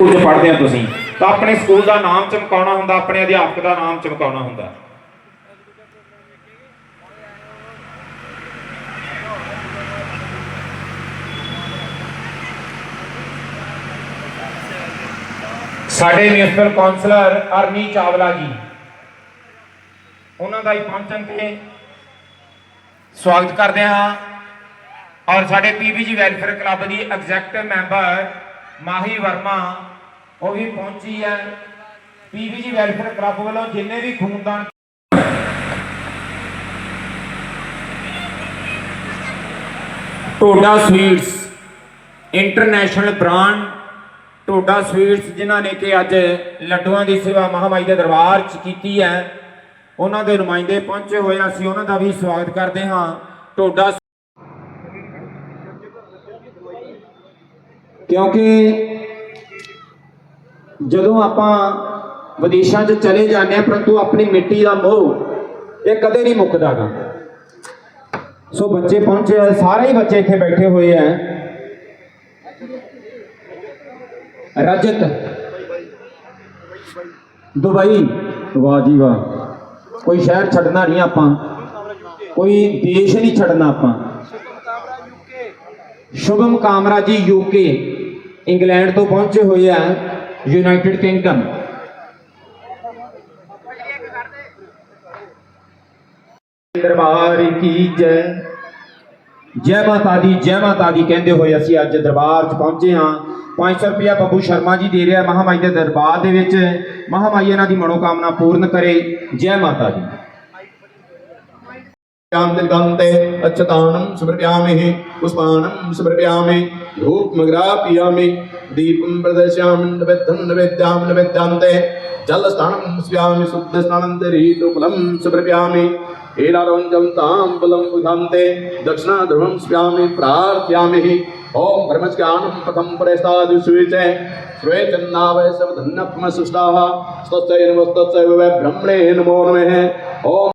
School 'ਚ ਪੜ੍ਹਦੇ ਆ ਤੁਸੀਂ, ਤਾਂ ਆਪਣੇ ਸਕੂਲ ਦਾ ਨਾਮ ਚਮਕਾਉਣਾ ਹੁੰਦਾ, ਆਪਣੇ ਅਧਿਆਪਕ ਦਾ ਨਾਮ ਚਮਕਾਉਣਾ ਹੁੰਦਾ। ਸਾਡੇ ਮਿਊਨਿਸਪਲ ਕਾਉਂਸਲਰ ਅਰਨੀ ਚਾਵਲਾ ਜੀ, ਉਹਨਾਂ ਦਾ ਹੀ ਪਹੁੰਚਣ ਤੇ ਸਵਾਗਤ ਕਰਦੇ ਹਾਂ। ਔਰ ਸਾਡੇ ਪੀਬੀਜੀ ਵੈਲਫੇਅਰ ਕਲੱਬ ਦੀ ਐਗਜ਼ੈਕਟਿਵ ਮੈਂਬਰ ਮਾਹੀ ਵਰਮਾ, ਉਹ ਵੀ ਪਹੁੰਚੀ ਹੈ। ਪੀਬੀਜੀ ਵੈਲਫੇਅਰ ਕਲੱਬ ਵੱਲੋਂ ਜਿੰਨੇ ਵੀ ਖੂਨਦਾਨ Toda sweets international brand Toda sweets, ਜਿਨ੍ਹਾਂ ਨੇ ਕਿ ਅੱਜ ਲੱਡੂਆਂ ਦੀ ਸੇਵਾ ਮਹਾਮਾਈ ਦੇ ਦਰਬਾਰ 'ਚ ਕੀਤੀ ਹੈ। ਉਹਨਾਂ ਦੇ ਨੁਮਾਇੰਦੇ ਪਹੁੰਚੇ ਹੋਏ ਅਸੀਂ ਉਹਨਾਂ ਦਾ ਵੀ ਸਵਾਗਤ ਕਰਦੇ ਹਾਂ। ਟੋਡਾ ਕਿਉਂਕਿ ਜਦੋਂ ਆਪਾਂ ਵਿਦੇਸ਼ਾਂ 'ਚ ਚਲੇ ਜਾਂਦੇ ਆ ਪਰੰਤੂ ਆਪਣੀ ਮਿੱਟੀ ਦਾ ਮੋਹ ਇਹ ਕਦੇ ਨਹੀਂ ਮੁੱਕਦਾਗਾ। ਸੋ ਬੱਚੇ ਪਹੁੰਚੇ ਆ, ਸਾਰੇ ਹੀ ਬੱਚੇ ਇੱਥੇ ਬੈਠੇ ਹੋਏ ਆ। ਰਜਤ। ਦੁਬਈ। ਵਾਹ ਜੀ ਵਾਹ। ਕੋਈ ਸ਼ਹਿਰ ਛੱਡਣਾ ਨਹੀਂ ਆਪਾਂ। ਕੋਈ ਦੇਸ਼ ਨਹੀਂ ਛੱਡਣਾ ਆਪਾਂ। ਸ਼ੁਭਮ ਕਾਮਰਾ ਜੀ ਯੂਕੇ ਇੰਗਲੈਂਡ ਤੋਂ ਪਹੁੰਚੇ ਹੋਏ ਆ ਯੂਨਾਈਟਿਡ ਕਿੰਗਡਮ। ਦਰਬਾਰ ਕੀ ਜੈ। ਜੈ ਮਾਤਾ ਦੀ, ਜੈ ਮਾਤਾ ਦੀ ਕਹਿੰਦੇ ਹੋਏ ਅਸੀਂ ਅੱਜ ਦਰਬਾਰ 'ਚ ਪਹੁੰਚੇ ਹਾਂ। 500 ਰੁਪਿਆ ਬੱਬੂ ਸ਼ਰਮਾ ਜੀ ਦੇ ਰਿਹਾ ਮਹਾਮਾਈ ਦੇ ਦਰਬਾਰ ਦੇ ਵਿੱਚ। ਮਹਾਮਾਈ ਇਹਨਾਂ ਦੀ ਮਨੋਕਾਮਨਾ ਪੂਰਨ ਕਰੇ। ਜੈ ਮਾਤਾ ਦੀ। ਗੰਤੇ ਅਚਤਾਨੰ ਸਮਰਪਿਆਮਿ ਪੁਸ਼ਪਾਨੰ ਸਮਰਪਿਆਮਿ धूपमग्रापयामि दीपं प्रदर्शयामि नैवेद्यं नैवेद्यां नैवेद्यान्ते जलस्नानं स्यामि शुद्धस्नानन्तरीतुकुलं समर्पयामि हीलारोञ्जं ताम्बूलं उधान्ते दक्षिणाध्रुवं स्यामि प्रार्थयामि ॐ ब्रह्मज्ञानं पथं परेस्तादिष्वेचे श्वे चन्नावय सवधन्यत्मसुष्टाः स्वस्य नमस्तस्य वै ब्रह्मणे नमो नमः ॐ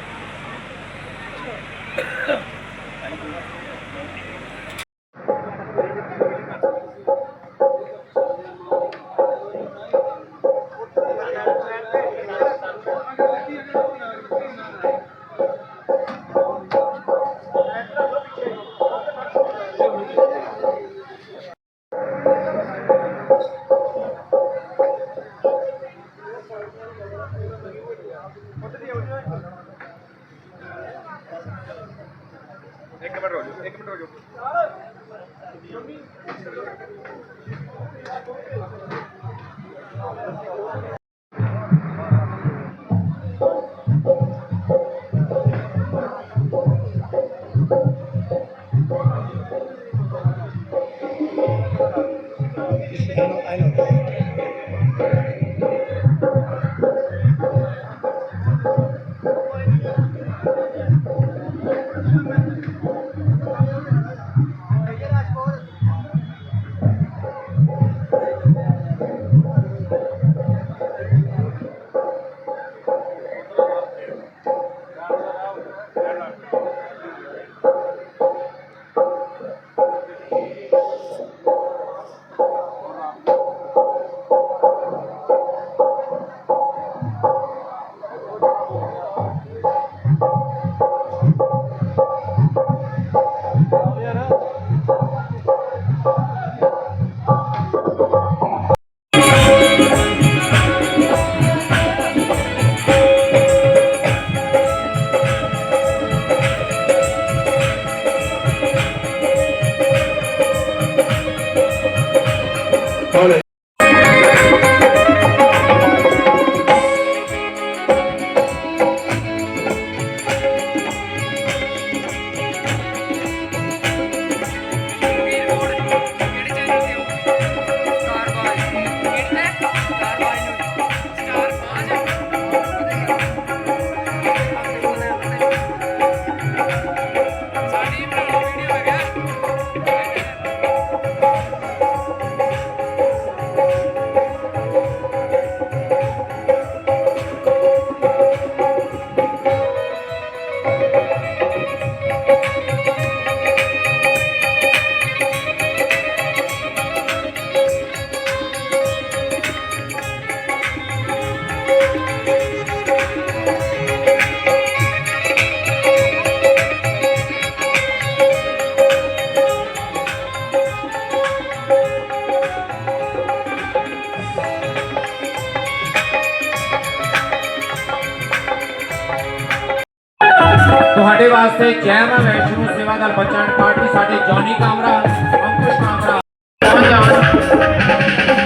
ਵਾਸਤੇ ਜੈ ਮਾਂ ਵੈਸ਼ਨੂ ਸੇਵਾਦਾਰ ਬੱਚਾ ਪਾਰਟੀ, ਸਾਡੇ ਜੌਨੀ ਕਾਮਰਾ, ਅੰਕੁਸ਼ ਕਾਮਰਾ।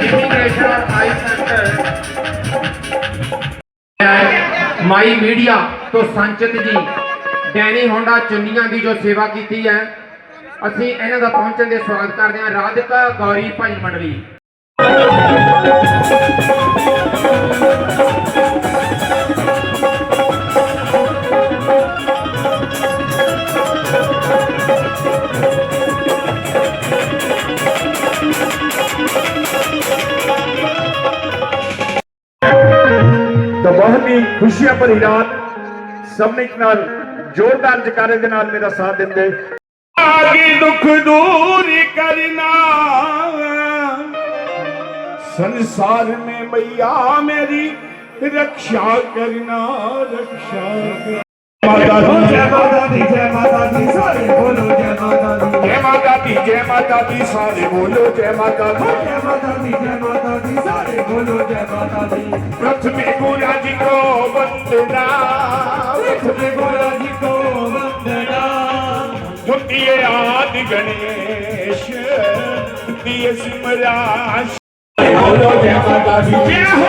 ਇਮੀਗ੍ਰੇਸ਼ਨ ਔਰ ਆਈ ਸੈਂਟਰ ਮਾਈ ਮੀਡੀਆ ਤੋਂ ਸੰਚਿਤ ਜੀ, ਡੈਨੀ ਹੋਂਡਾ ਚੁੰਨੀਆਂ ਦੀ ਜੋ ਸੇਵਾ ਕੀਤੀ ਹੈ, ਅਸੀਂ ਇਹਨਾਂ ਦਾ ਪਹੁੰਚਣ ਦੇ ਸਵਾਗਤ ਕਰਦੇ ਹਾਂ, ਰਾਧਿਕਾ ਗੌਰੀ ਭਾਈ ਮੰਡਲੀ। ਤਾਂ ਬਹੁਤ ਹੀ ਖੁਸ਼ੀਆਂ ਭਰੀ ਰਾਤ ਸਭ ਨੇ ਇੱਕ ਨਾਲ ਜ਼ੋਰਦਾਰ ਜਕਾਰੇ ਦੇ ਨਾਲ ਮੇਰਾ ਸਾਥ ਦਿੰਦੇ ਆਗੇ ਦੁੱਖ ਦੂਰ ਕਰਨਾ ਸੰਸਾਰ में मैया मेरी रक्षा करना रक्षा करना माता दी जय माता दी जय माता दी सारे ਮਾਤਾ ਦੀ ਸਾਰੇ ਬੋਲੋ ਜੈ ਮਾਤਾ ਦੀ। ਜੈ ਮਾਤਾ ਦੀ ਜੈ ਮਾਤਾ ਦੀ ਸਾਰੇ ਬੋਲੋ ਜੈ ਮਾਤਾ ਦੀ। ਪ੍ਰਥਮੇ ਗੁਰਾ ਜੀ ਕੋ ਵੰਦਨਾ। ਪ੍ਰਥਮੇ ਗੁਰਾ ਜੀ ਕੋ ਵੰਦਨਾ। ਦੁਤੀਏ ਆਦਿ ਗਣੇਸ਼ ਦੁਤੀਏ ਸਿਮਰਾ ਬੋਲੋ ਜੈ ਮਾਤਾ ਦੀ। ਜੈ ਹੋ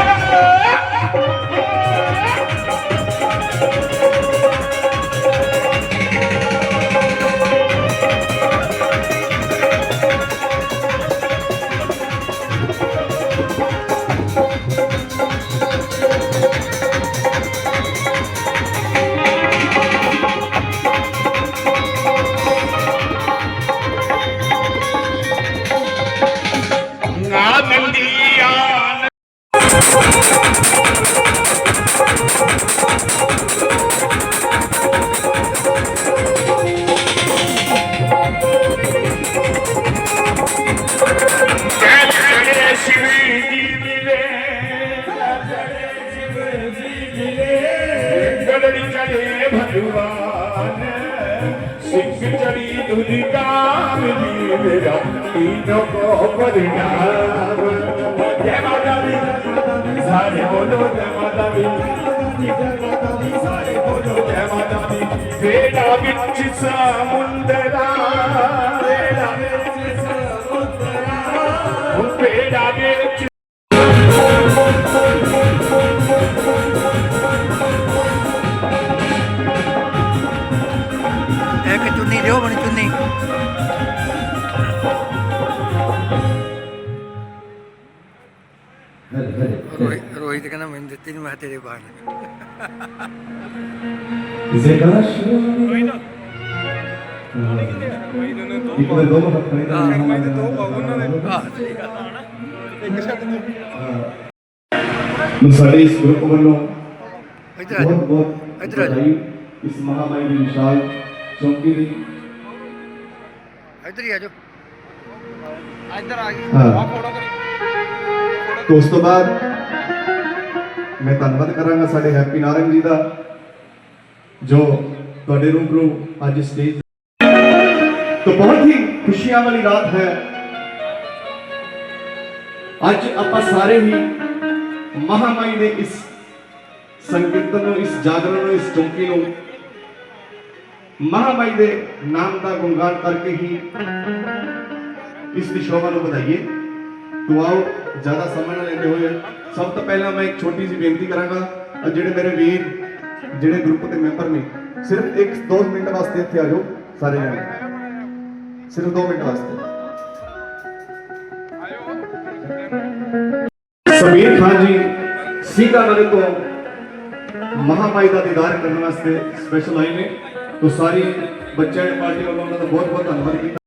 ਮੈਂ ਤੇਰੇ ਬਾਹਰ ਸਾਡੇ ਇਸ ਗਰੁੱਪ ਵੱਲੋਂ ਇੱਧਰ ਆ ਬਹੁਤ ਜਾ। ਬਹੁਤ ਇੱਧਰ ਆ ਜਾ। ਵਧਾਈ ਇਸ ਮਹਾਮਾਰੀ ਦੀ ਵਿਸ਼ਾਲ ਚੌਂਕੀ ਦੀ। ਇੱਧਰ ਹੀ ਆ ਜਾਓ ਹਾਂ। ਤੋਂ ਉਸ ਤੋਂ ਬਾਅਦ ਮੈਂ ਧੰਨਵਾਦ ਕਰਾਂਗਾ ਸਾਡੇ ਹੈਪੀ ਨਾਰੰਗ ਜੀ ਦਾ, ਜੋ ਤੁਹਾਡੇ ਰੂਬਰੂ ਅੱਜ ਸਟੇਜ ਤੋਂ ਬਹੁਤ ਹੀ ਖੁਸ਼ੀਆਂ ਵਾਲੀ ਰਾਤ ਹੈ। ਅੱਜ ਆਪਾਂ ਸਾਰੇ ਹੀ ਮਹਾਮਾਈ ਦੇ ਇਸ ਸੰਕੀਰਤਨ ਨੂੰ, ਇਸ ਜਾਗਰਣ ਨੂੰ, ਇਸ ਚੌਂਕੀ ਨੂੰ ਮਹਾਮਾਈ ਦੇ ਨਾਮ ਦਾ ਗੁਣਗਾਨ ਕਰਕੇ ਹੀ ਇਸ ਦੀ ਸ਼ੋਭਾ ਨੂੰ ਵਧਾਈਏ। ਤੋ ਆਓ, ਜ਼ਿਆਦਾ ਸਮਾਂ ਨਾ ਲੈਂਦੇ ਹੋਏ ਸਭ ਤੋਂ ਪਹਿਲਾਂ ਮੈਂ ਇੱਕ ਛੋਟੀ ਜਿਹੀ ਬੇਨਤੀ ਕਰਾਂਗਾ ਜਿਹੜੇ ਮੇਰੇ ਵੀਰ, ਜਿਹੜੇ ਗਰੁੱਪ ਦੇ ਮੈਂਬਰ ਨੇ, ਸਿਰਫ ਇੱਕ 2 ਮਿੰਟ ਵਾਸਤੇ ਇੱਥੇ ਆ ਜਾਓ, ਸਾਰੇ ਜਣੇ। ਸਿਰਫ 2 ਮਿੰਟ ਵਾਸਤੇ। ਸਮੀਰ ਖਾਨ ਜੀ ਸੀਤਾਮढ़ी ਤੋਂ ਮਹਾਮਾਈ ਦਾ ਦੀਦਾਰ ਕਰਨ ਵਾਸਤੇ ਸਪੈਸ਼ਲ ਆਏ ਨੇ। ਤੋ ਸਾਰੀ ਬੱਚਿਆਂ ਦੀ ਪਾਰਟੀ ਵੱਲੋਂ ਉਹਨਾਂ ਦਾ ਬਹੁਤ ਬਹੁਤ ਧੰਨਵਾਦ ਕੀਤਾ।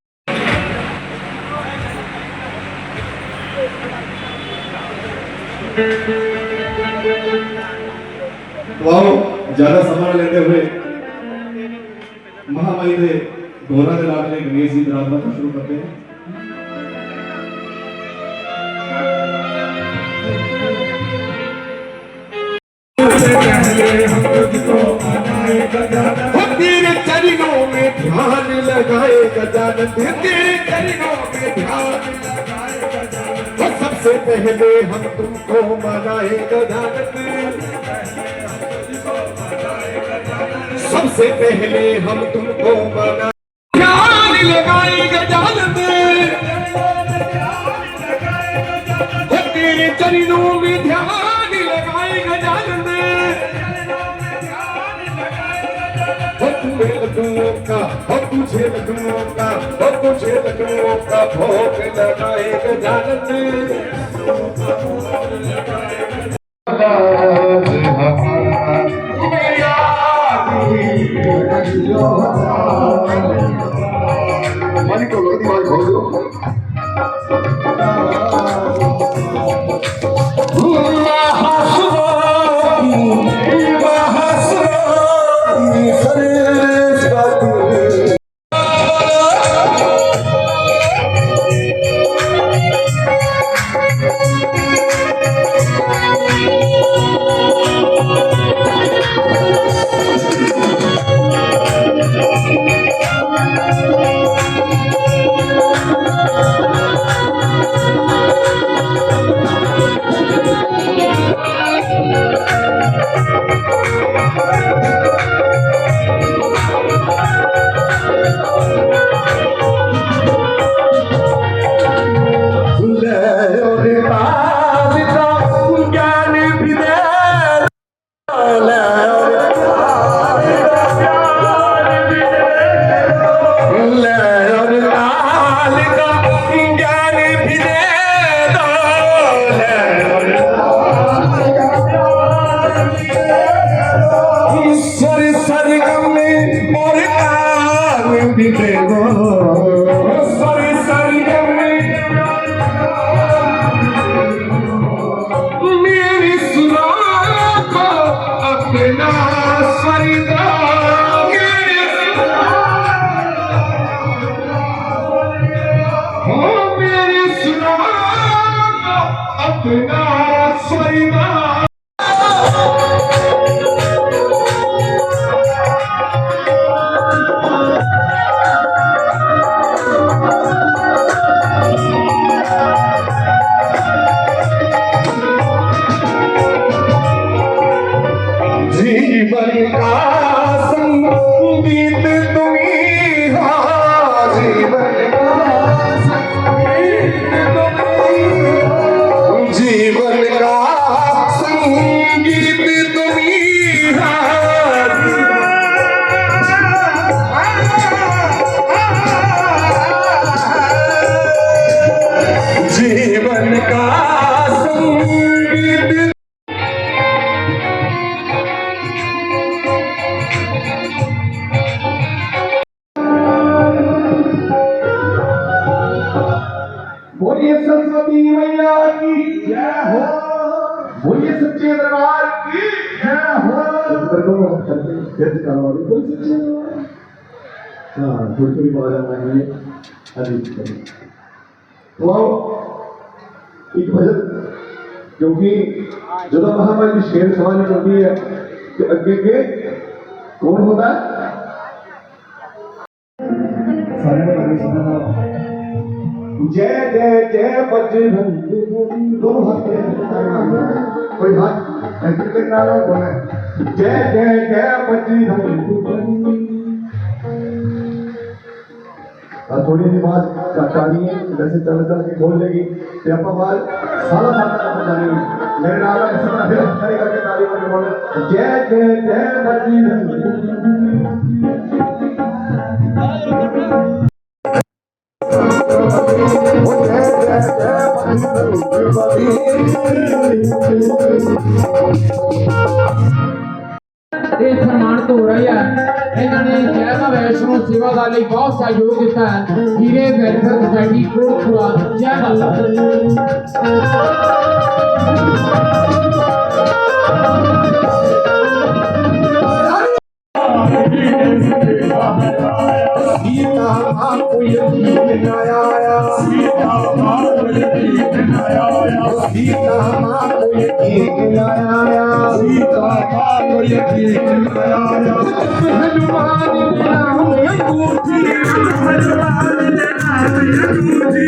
ਵਾਓ ਜਿਆਦਾ ਸਮਾਂ ਲੈਂਦੇ ਹੋਏ ਮਹਾਮਾਈ ਦੇ ਗੋਰਾ ਦੇ ਲਾਡਲੇ ਗਣੇਸ਼ ਜੀ ਬਰਾਦਰਾ ਤੋਂ ਸ਼ੁਰੂ ਕਰਦੇ ਹਾਂ تیرے چرنوں میں دھیان لگائے گجانند تیرے چرنوں میں دھیان لگائے गजानन सबसे पहले हम तुमको मनाए गजानन सबसे पहले हम तुमको बना ध्यान लगाए गजानन हो तेरे चरणों में ध्यान ਮੌਕਾ ਹੋ ਤੁਝੇ ਲਗ ਮੌਕਾ ਹੋ ਤੁਝੇ ਲਗ ਮੌਕਾ ਭੋਗ ਲਗਾਏ ਗਜਾਨਨ ਮੌਕਾ ਭੋਗ ਲਗਾਏ अपना सरदा संगीत तुम्ही علماء حدیث کریں تو ایک وجہ، کیونکہ جدا محمد کی شیر سوال کرتی ہے کہ اگے کے کون ہوتا ہے؟ جے جے جے بجرنگ دو ہاتھ کوئی ہاتھ ایسے کرنا رہا ہے؟ جے جے جے بجرنگ تھوڑی دیر بعد چاچانی ہے ویسے چل چل کے کھول لے گی۔ یہ اپنا بال سارا سارا کرنا میرے نال اس طرح پھر اچھائی کر کے تعلیم میں بولے جے جے جے بچی یہ فرمان تو ہو رہا ہے۔ ਇਹਨਾਂ ਨੇ ਜੈ ਮਾਂ ਵੈਸ਼ਨੋ ਸੇਵਾ ਦਾ ਲਈ ਬਹੁਤ ਸਹਿਯੋਗ ਦਿੱਤਾ ਹੈ, ਹੀਰੇ ਵੈਲਫੇਅਰ ਸੁਸਾਇਟੀ ਕੋਟਪੁਰਾ ਜੈ ਮਾਤਾ सीता माँ को यकीन आया सीता माँ को यकीन आया सीता माँ को यकीन आया सीता माँ को यकीन आया हनुमान ने नाम अंगूठी हनुमान ने नाम अंगूठी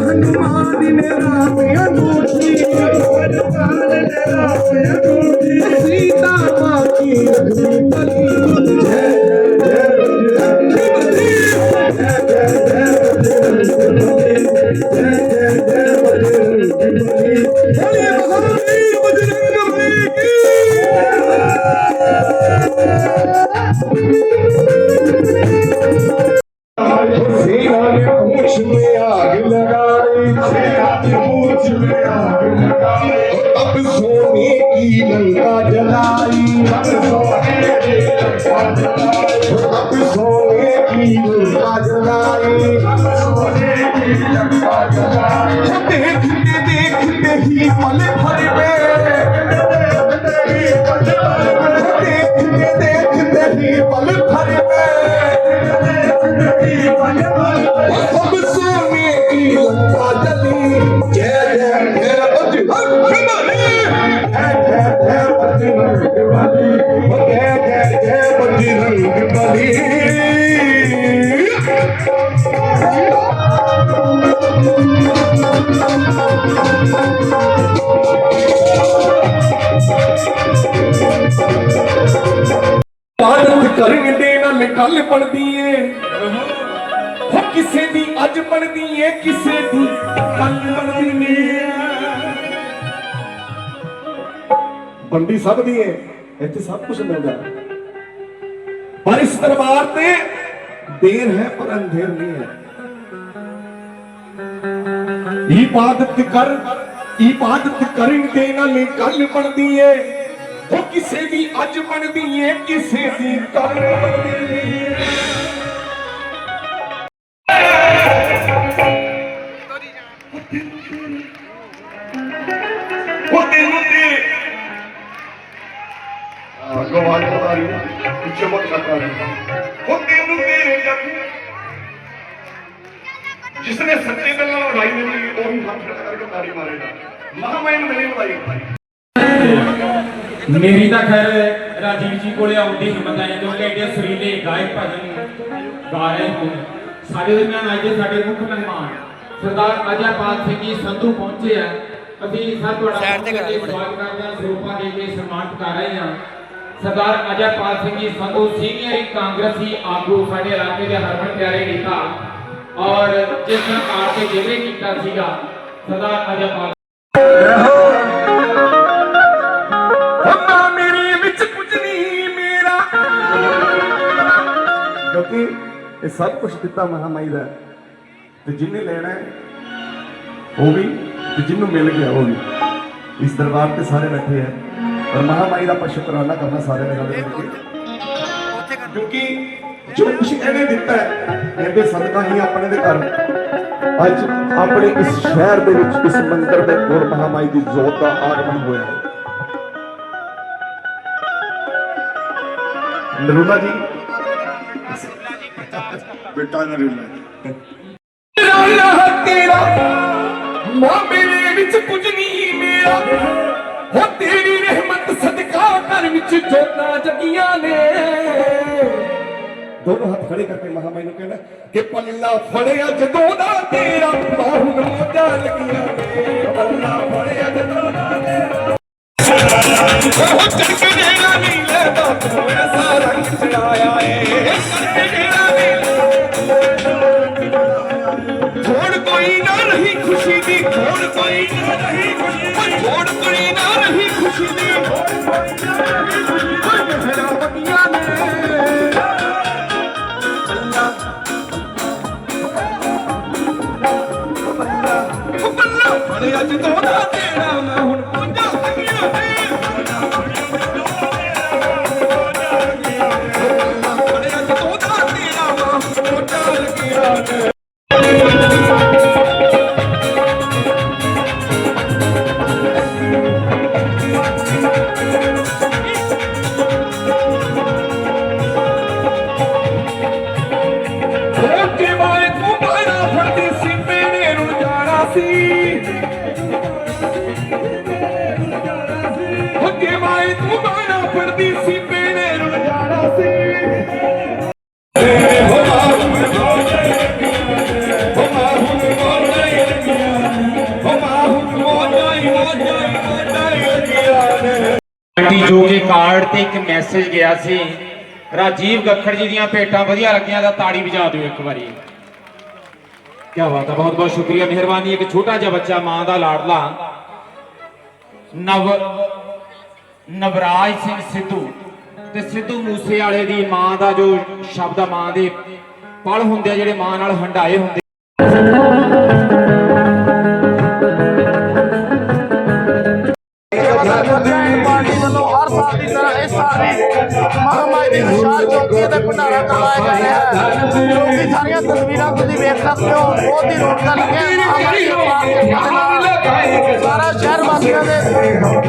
हनुमान ने नाम अंगूठी हनुमान ने नाम अंगूठी सीता माँ की ਰੰਗ ਬਲੀ ਏ ਕਿਸੇ ਦੀ ਅੱਜ ਪੜਦੀ ਏ ਕਿਸੇ ਦੀ ਕੱਲ ਪੜਦੀ ਨੀ ਸਭ ਦੀ ਏ ਇੱਥੇ ਸਭ ਕੁਝ ਮਿਲਦਾ। ਹੈ। ਪਰ ਇਸ ਦਰਬਾਰ ਤੇ ਦੇਰ ਹੈ, ਪਰ ਅੰਧੇਰ ਨਹੀਂ ਇਬਾਦਤ ਕਰ ਇਬਾਦਤ ਕਰਨ ਦੇ ਨਾਲ ਕੱਲ ਬਣਦੀ ਏ ਉਹ ਕਿਸੇ ਦੀ ਅੱਜ ਬਣਦੀ ਏ, ਕਿਸੇ ਦੀ ਕੱਲ ਬਣਦੀ ਏ ਹੈ ਪਿੱਛੇ ਹੈ। ਤੈਨੂੰ ਤੇਰੇ ਜੱਗ ਸੱਚੇ ਦਿਲ ਨਾਲ ਉਹ ਹੱਥ ਕਰਕੇ ਮਾਰੇਗਾ। ਵਧਾਈ ਮੇਰੀ ਤਾਂ ਖੈਰ ਰਾਜੀਵ ਜੀ ਕੋਲੇ ਆਉਂਦੀ ਹਿੰਮਤ ਆਈ ਕਿਉਂਕਿ ਐਡੇ ਸੁਰੀਲੇ ਗਾਇਕ ਭਜਨ ਗਾ ਰਹੇ ਹੋਣ ਸਾਡੇ ਦਰਮਿਆਨ ਅੱਜ ਦੇ ਸਾਡੇ ਮੁੱਖ ਮਹਿਮਾਨ ਸਰਦਾਰ ਅਜੈਪਾਲ ਸਿੰਘ ਜੀ ਸੰਧੂ ਪਹੁੰਚੇ ਆ। ਅਸੀਂ ਸਭ ਤੁਹਾਡਾ। ਸਵਾਗਤ ਕਰਦੇ ਹਾਂ ਸਰੂਪਾ ਦੇ ਕੇ ਸਨਮਾਨਿਤ ਕਰ ਰਹੇ ਹਾਂ ਸਰਦਾਰ ਅਜੈਪਾਲ ਸਿੰਘ ਜੀ ਸੰਧੂ ਸੀਨੀਅਰ ਕਾਂਗਰਸੀ ਆਗੂ ਸਾਡੇ ਇਲਾਕੇ ਦੇ ਹਰਮਨ ਪਿਆਰੇ ਨੇਤਾ ਔਰ ਜਿਸ ਸਰਕਾਰ ਤੇ ਜਿਵੇਂ ਕੀਤਾ ਸੀਗਾ, ਸਰਦਾਰ ਅਜੈਪਾਲ ਹੁੰਦਾ ਮੇਰੇ ਵਿੱਚ ਕੁਝ ਨਹੀਂ ਮੇਰਾ। ਕਿਉਂਕਿ ਇਹ ਸਭ ਕੁਝ ਦਿੱਤਾ ਮਹਾਮਾਈ ਦਾ ਹੈ। ਤੇ ਜਿੰਨੇ ਲੈਣਾ ਉਹ ਵੀ ਤੇ ਜਿਹਨੂੰ ਮਿਲ ਗਿਆ ਉਹ ਵੀ। ਇਸ ਦਰਬਾਰ ਤੇ ਸਾਰੇ ਬੈਠੇ ਹੈ। ਔਰ ਮਹਾਮਾਈ ਦਾ ਆਪਾਂ ਸ਼ੁਕਰਾਨਾ ਕਰਨਾ ਸਾਰੇ ਨੇ ਰਲ ਮਿਲ ਕੇ ਉੱਥੇ ਕਰ ਕਿਉਂਕਿ ਜੋ ਕੁਝ ਇਹਨੇ ਦਿੱਤਾ ਹੈ ਇਹਦੇ ਸਦਕਾ ਹੀ ਆਪਣੇ ਦੇ ਘਰ ਅੱਜ ਆਪਣੇ ਇਸ ਸ਼ਹਿਰ ਦੇ ਵਿੱਚ ਇਸ ਮੰਦਿਰ ਦੇ ਕੋਲ ਮਹਾਮਾਈ ਦੀ ਜੋਤ ਦਾ ਆਗਮਨ ਹੋਇਆ ਹੈ। ਨਰੂਲਾ ਜੀ। ਬੇਟਾ ਨਰੂਲਾ ਰਾਲਾ ਤੇਰਾ ਮਾਂ ਮੇਰੇ ਵਿੱਚ ਕੁਝ ਨਹੀਂ ਦੋਨੋਂ ਹੱਥ ਖੜੇ ਕਰਕੇ ਮਹਾਮਾਈ ਨੂੰ ਕਹਿੰਦਾ ਕਿ ਪੱਲਾ ਫੜਿਆ ਜਦੋਂ ਦਾ ਤੇਰਾ ਬਾਹੂ ਨੂੰ ਮੋਢਾ ਲੱਗੀਆਂ ਨੇ। ਪੱਲਾ ਫੜਿਆ ਜਦੋਂ ਦਾ ਤੇਰਾ ਉਹ ਚੜਕ ਜਿਹੜਾ ਨੀਲੇ ਦਾ ਤੂੰ ਐਸਾ ਰੰਗ ਚੜਾਇਆ ਏ ਚੜਕ ਜਿਹੜਾ ਨੀਲੇ ਥੋੜ ਕੋਈ ਨਾ ਰਹੀ ਖੁਸ਼ੀ ਦੀ। ਥੋੜ ਕੋਈ ਨਾ ਰਹੀ ਖੁਸ਼ੀ ਦੀ। ਥੋੜ ਕੋਈ ਨਾ ਰਹੀ ਖੁਸ਼ੀ ਦੀ। ਕੋਈ ਮਹਿਰਾ ਬਗੀਆਂ ਨੇ Maria, ti te! ਕਾਰਡ ਤੇ ਇੱਕ ਮੈਸੇਜ ਗਿਆ ਸੀ ਰਾਜੀਵ ਗੱਖੜ ਜੀ ਦੀਆਂ ਭੇਟਾਂ ਵਧੀਆ ਲੱਗੀਆਂ ਤਾਂ ਤਾੜੀ ਵਜਾ ਦਿਓ ਇੱਕ ਵਾਰੀ। ਕੀ ਬਾਤ ਹੈ, ਬਹੁਤ ਬਹੁਤ ਸ਼ੁਕਰੀਆ, ਮਿਹਰਬਾਨੀ, ਇੱਕ ਛੋਟਾ ਜਿਹਾ ਬੱਚਾ, ਮਾਂ ਦਾ ਲਾਡਲਾ। ਨਵ, ਨਵਰਾਜ ਸਿੰਘ ਸਿੱਧੂ ਤੇ ਸਿੱਧੂ ਮੂਸੇ ਵਾਲੇ ਦੀ ਮਾਂ ਦਾ ਜੋ ਸ਼ਬਦ ਆ, ਮਾਂ ਦੇ ਪਲ ਹੁੰਦੇ ਆ, ਜਿਹੜੇ ਮਾਂ ਨਾਲ ਹੰਡਾਏ ਹੁੰਦੇ ਦੀ ਵਿਸ਼ਾਲ ਚੌਕੀ ਤੇ ਭੰਡਾਰਾ ਕਰਵਾਇਆ ਜਾ ਰਿਹਾ ਹੈ। ਜੋ ਕਿ ਸਾਰੀਆਂ ਤਸਵੀਰਾਂ ਤੁਸੀਂ ਵੇਖ ਸਕਦੇ ਹੋ। ਬਹੁਤ ਹੀ ਰੌਣਕਾਂ ਲੱਗੀਆਂ ਦੇ ਨਾਲ ਸਾਰਾ ਸ਼ਹਿਰ ਵਾਸੀਆਂ ਦੇ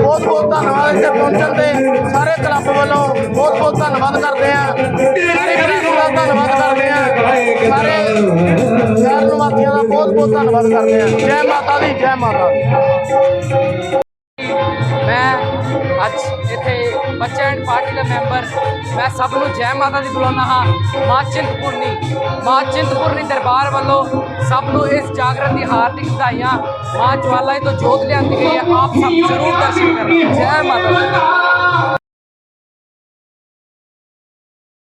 ਬਹੁਤ ਬਹੁਤ ਧੰਨਵਾਦ ਇੱਥੇ ਪਹੁੰਚਣ ਦੇ। ਸਾਰੇ ਕਲੱਬ ਵੱਲੋਂ ਬਹੁਤ ਬਹੁਤ ਧੰਨਵਾਦ ਕਰਦੇ ਆ। ਸਾਰੇ ਕਲੱਬ ਦਾ ਧੰਨਵਾਦ ਕਰਦੇ ਆ। ਸਾਰੇ ਸ਼ਹਿਰ ਨਿਵਾਸੀਆਂ ਦਾ ਬਹੁਤ ਬਹੁਤ ਧੰਨਵਾਦ ਕਰਦੇ ਆ। ਜੈ ਮਾਤਾ ਦੀ ਜੈ ਮਾਤਾ ਦੀ। ਮੈਂ ਅੱਜ ਇੱਥੇ ਬੱਚਾ ਐਂਡ ਪਾਰਟੀ ਦਾ ਮੈਂਬਰ ਮੈਂ ਸਭ ਨੂੰ ਜੈ ਮਾਤਾ ਦੀ ਬੁਲਾਉਣਾ ਹਾਂ। ਮਾਂ ਚਿੰਤਪੁਰਨੀ ਮਾਂ ਚਿੰਤਪੁਰਨੀ ਦਰਬਾਰ ਵੱਲੋਂ ਸਭ ਨੂੰ ਇਸ ਜਾਗਰਣ ਦੀ ਹਾਰਦਿਕ ਵਧਾਈਆਂ, ਮਾਂ ਜਵਾਲਾ ਜੀ ਤੋਂ ਜੋਤ ਲਿਆਂਦੀ ਗਈ ਹੈ। ਆਪ ਸਭ ਜ਼ਰੂਰ ਦਰਸ਼ਨ ਕਰਨਾ। ਜੈ ਮਾਤਾ ਦੀ।